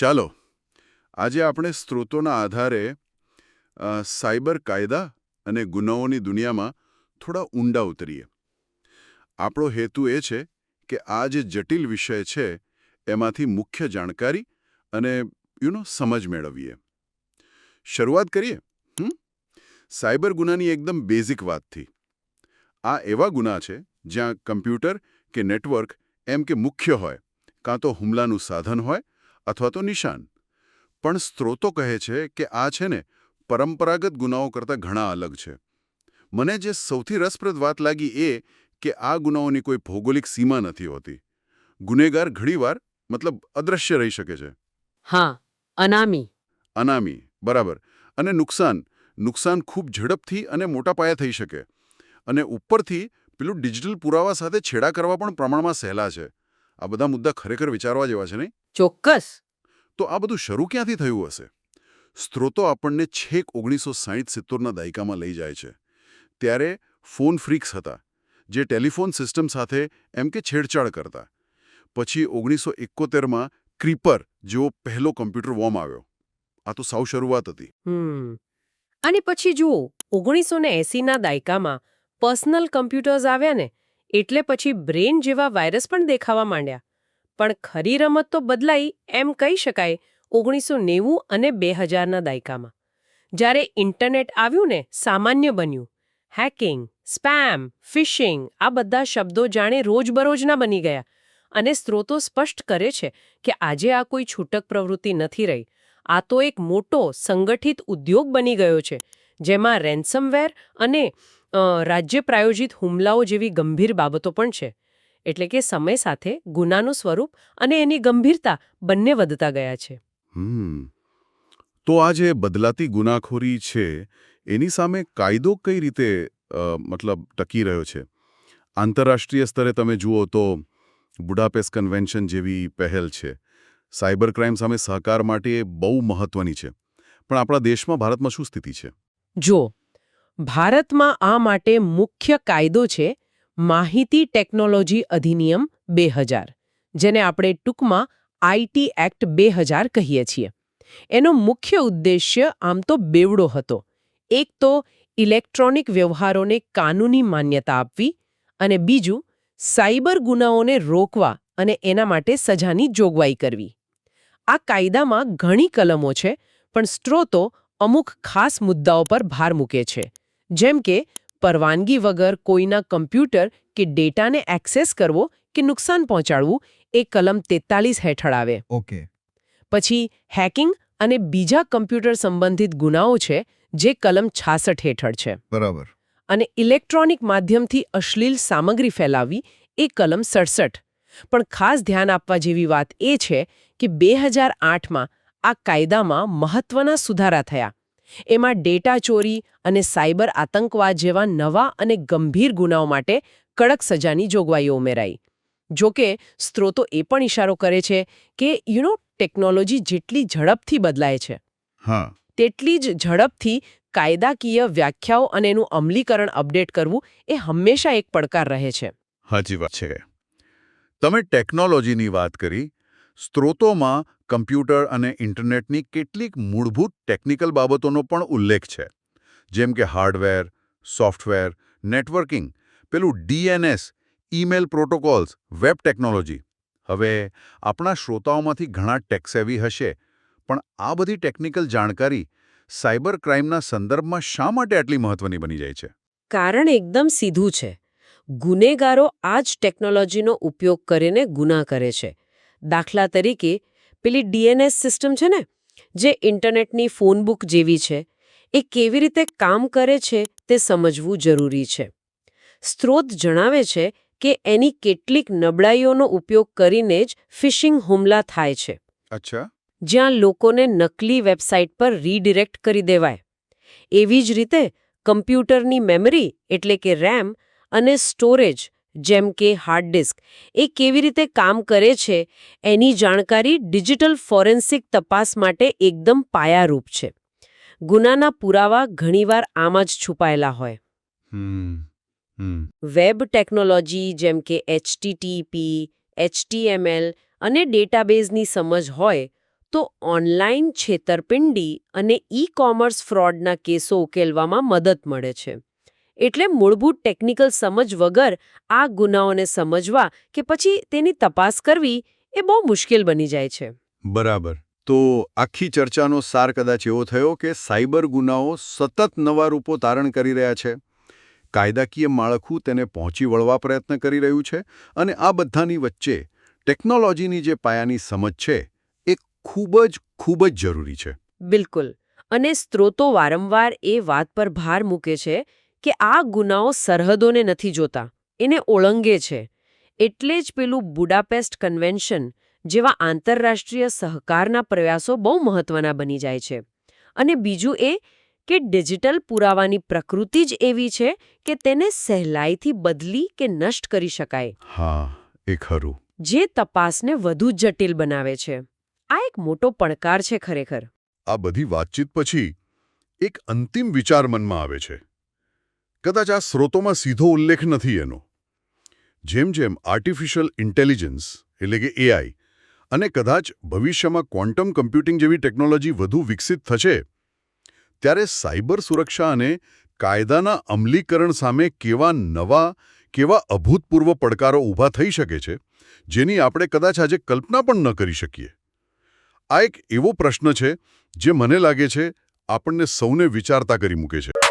ચાલો, આજે આપણે સ્ત્રોતોના આધારે સાયબર કાયદા અને ગુનાઓની દુનિયામાં થોડા ઊંડા ઉતરીએ. આપણો હેતુ એ છે કે આ જે જટિલ વિષય છે, એમાંથી મુખ્ય જાણકારી અને યુ નો સમજ મેળવીએ. શરૂઆત કરીએ? સાયબર ગુનાની એકદમ બેઝિક વાતથી. આ એવા ગુના છે, જ્યાં કમ્પ્યુટર કે નેટવર્ક એમ કે મુખ્ય હોય, કાં તો હુમલાનું સાધન હોય અથવા તો નિશાન. પણ સ્ત્રોતો કહે છે કે આ છે ને પરંપરાગત ગુનાઓ કરતાં ઘણા અલગ છે. મને જે સૌથી રસપ્રદ વાત લાગી એ કે આ ગુનાઓની કોઈ ભૌગોલિક સીમા નથી હોતી. ગુનેગાર ઘણીવાર મતલબ અદૃશ્ય રહી શકે છે. હા અનામી. અનામી બરાબર. અને નુકસાન. નુકસાન ખૂબ ઝડપથી અને મોટા પાયે થઈ શકે. અને ઉપરથી પેલું ડિજિટલ પુરાવા સાથે છેડા કરવા પણ પ્રમાણમાં સહેલા છે. આ બધા મુદ્દા ખરેખર વિચારવા જેવા છે નહીં? ચોક્કસ. તો આ બધું શરૂ ક્યાંથી થયું હશે? સ્ત્રોતો આપણને છેક ઓગણીસો સાહીઠ સિત્તોરના દાયકામાં લઈ જાય છે. ત્યારે ફોન ફ્રીક્સ હતા જે ટેલિફોન સિસ્ટમ સાથે એમ કે છેડછાડ કરતા. પછી ઓગણીસો એકોતેરમાં ક્રીપર જેવો પહેલો કમ્પ્યુટર વોર્મ આવ્યો. આ તો સાવ શરૂઆત હતી. અને પછી જુઓ ઓગણીસો ને એસીના દાયકામાં પર્સનલ કમ્પ્યુટર્સ આવ્યા ને એટલે પછી બ્રેન જેવા વાયરસ પણ દેખાવા માંડ્યા. પણ ખરી રમત તો બદલાઈ એમ કહી શકાય ઓગણીસો નેવું અને બે હજારના દાયકામાં. જ્યારે ઇન્ટરનેટ આવ્યું ને સામાન્ય બન્યું. હેકિંગ, સ્પેમ, ફિશિંગ આ બધા શબ્દો જાણે રોજબરોજના બની ગયા અને સ્ત્રોતો સ્પષ્ટ કરે છે કે આજે આ કોઈ છૂટક પ્રવૃત્તિ નથી રહી. આ તો એક મોટો, સંગઠિત ઉદ્યોગ બની ગયો છે, જેમાં રેન્સમવેર અને રાજ્ય પ્રાયોજિત હુમલાઓ જેવી ગંભીર બાબતો પણ છે. એટલે કે સમય સાથે ગુનાનું સ્વરૂપ અને એની ગંભીરતા બંને વધતા ગયા છે. હમ. તો આ જે બદલાતી ગુનાખોરી છે એની સામે કાયદો કઈ રીતે મતલબ ટકી રહ્યો છે? આંતરરાષ્ટ્રીય સ્તરે તમે જુઓ તો બુડાપેસ્ટ કન્વેન્શન જેવી પહેલ છે. સાયબર ક્રાઇમ સામે સહકાર માટે એ બહુ મહત્વની છે. પણ આપણા દેશમાં ભારતમાં શું સ્થિતિ છે? જો ભારતમાં આ માટે મુખ્ય કાયદો છે માહિતી ટેકનોલોજી અધિનિયમ બે જેને આપણે ટૂંકમાં આઈટી એક્ટ બે કહીએ છીએ. એનો મુખ્ય ઉદ્દેશ્ય આમ તો બેવડો હતો. એક તો ઇલેક્ટ્રોનિક વ્યવહારોને કાનૂની માન્યતા આપવી અને બીજું સાયબર ગુનાઓને રોકવા અને એના માટે સજાની જોગવાઈ કરવી. આ કાયદામાં ઘણી કલમો છે, પણ સ્ત્રોતો અમુક ખાસ મુદ્દાઓ પર ભાર મૂકે છે. જેમ કે પરવાનગી વગર કોઈના કમ્પ્યુટર કે ડેટાને એક્સેસ કરવો કે નુકસાન પહોંચાડવું એ કલમ તેતાલીસ હેઠળ આવે. ઓકે. પછી હેકિંગ અને બીજા કમ્પ્યુટર સંબંધિત ગુનાઓ છે જે કલમ છાસઠ હેઠળ છે. બરાબર. અને ઇલેક્ટ્રોનિક માધ્યમથી અશ્લીલ સામગ્રી ફેલાવવી એ કલમ સડસઠ. પણ ખાસ ધ્યાન આપવા જેવી વાત એ છે કે બે હજાર આઠમાં આ કાયદામાં મહત્વના સુધારા થયા. એમાં ડેટા ચોરી અને સાયબર આતંકવાદ જેવા નવા અને ગંભીર ગુનાઓ માટે કડક સજાની જોગવાઈઓ ઉમેરાઈ. જોકે સ્ત્રોતો એ પણ ઇશારો કરે છે કે યુ નો ટેકનોલોજી જેટલી ઝડપથી બદલાય છે. હા. તેટલી જ ઝડપથી કાયદાકીય વ્યાખ્યાઓ અને એનું અમલીકરણ અપડેટ કરવું એ હંમેશા એક પડકાર રહે છે. હાજી વાત છે. તમે ટેકનોલોજીની વાત કરી સ્ત્રોતોમાં કમ્પ્યુટર અને ઇન્ટરનેટની કેટલીક મૂળભૂત ટેકનિકલ બાબતોનો પણ ઉલ્લેખ છે. જેમ કે હાર્ડવેર, સોફ્ટવેર, નેટવર્કિંગ, પેલું DNS email protocols, web technology. હવે આપણા શ્રોતાઓમાંથી ઘણા ટેક્સેવી હશે, પણ આ બધી ટેકનિકલ જાણકારી સાયબર ક્રાઇમના સંદર્ભમાં શા માટે આટલી મહત્વની બની જાય છે? કારણ એકદમ સીધું છે. ગુનેગારો આ જ ટેકનોલોજીનો ઉપયોગ કરીને ગુના કરે છે. દાખલા તરીકે પેલી ડીએનએસ સિસ્ટમ છે ને જે ઇન્ટરનેટની ફોનબુક જેવી છે એ કેવી રીતે કામ કરે છે તે સમજવું જરૂરી છે. સ્ત્રોત જણાવે છે કે એની કેટલીક નબળાઈઓનો ઉપયોગ કરીને જ ફિશિંગ હુમલા થાય છે. અચ્છા. જ્યાં લોકોને નકલી વેબસાઇટ પર રીડિરેક્ટ કરી દેવાય. એવી જ રીતે કમ્પ્યુટરની મેમરી એટલે કે રેમ અને સ્ટોરેજ જેમ કે હાર્ડ ડિસ્ક એ કેવી રીતે કામ કરે છે એની જાણકારી ડિજિટલ ફોરેન્સિક તપાસ માટે એકદમ પાયારૂપ છે. ગુનાના પુરાવા ઘણીવાર આમ જ છુપાયેલા હોય. વેબ ટેકનોલોજી જેમ કે એચટીટીપી એચટીએમએલ અને ડેટાબેઝની સમજ હોય તો ઓનલાઈન છેતરપિંડી અને ઈ કોમર્સ ફ્રોડના કેસો ઉકેલવામાં મદદ મળે છે. એટલે મૂળભૂત ટેકનિકલ સમજ વગર આ ગુનાઓને સમજવા કે પછી તેની તપાસ કરવી એ બહુ મુશ્કેલ બની જાય છે. બરાબર. તો આખી ચર્ચાનો સાર કદાચ એવો થયો કે સાયબર ગુનાઓ સતત નવા રૂપો ધારણ કરી રહ્યા છે. કાયદાકીય માળખું તેને પહોંચી વળવા પ્રયત્ન કરી રહ્યું છે અને આ બધાની વચ્ચે ટેકનોલોજીની જે પાયાની સમજ છે એ ખૂબ જ ખૂબ જ જરૂરી છે. બિલકુલ. અને સ્ત્રોતો વારંવાર એ વાત પર ભાર મૂકે છે કે આ ગુનાઓ સરહદોને નથી જોતા એને ઓળંગે છે. એટલે જ પેલું બુડાપેસ્ટ કન્વેન્શન જેવા આંતરરાષ્ટ્રીય સહકારના પ્રયાસો બહુ મહત્વના બની જાય છે. અને બીજું એ કે ડિજિટલ પુરાવાની પ્રકૃતિ જ એવી છે કે તેને સહેલાઈથી બદલી કે નષ્ટ કરી શકાય. હા એ ખરું. જે તપાસને વધુ જટિલ બનાવે છે. આ એક મોટો પડકાર છે ખરેખર. આ બધી વાતચીત પછી એક અંતિમ વિચાર મનમાં આવે છે. કદાચ આ સ્રોતોમાં સીધો ઉલ્લેખ નથી એનો. જેમ જેમ આર્ટિફિશિયલ ઇન્ટેલિજન્સ એટલે કે એઆઈ અને કદાચ ભવિષ્યમાં ક્વોન્ટમ કમ્પ્યુટિંગ જેવી ટેકનોલોજી વધુ વિકસિત થશે, ત્યારે સાયબર સુરક્ષા અને કાયદાના અમલીકરણ સામે કેવા નવા, કેવા અભૂતપૂર્વ પડકારો ઊભા થઈ શકે છે, જેની આપણે કદાચ આજે કલ્પના પણ ન કરી શકીએ? આ એક એવો પ્રશ્ન છે જે મને લાગે છે આપણને સૌને વિચારતા કરી મૂકે છે.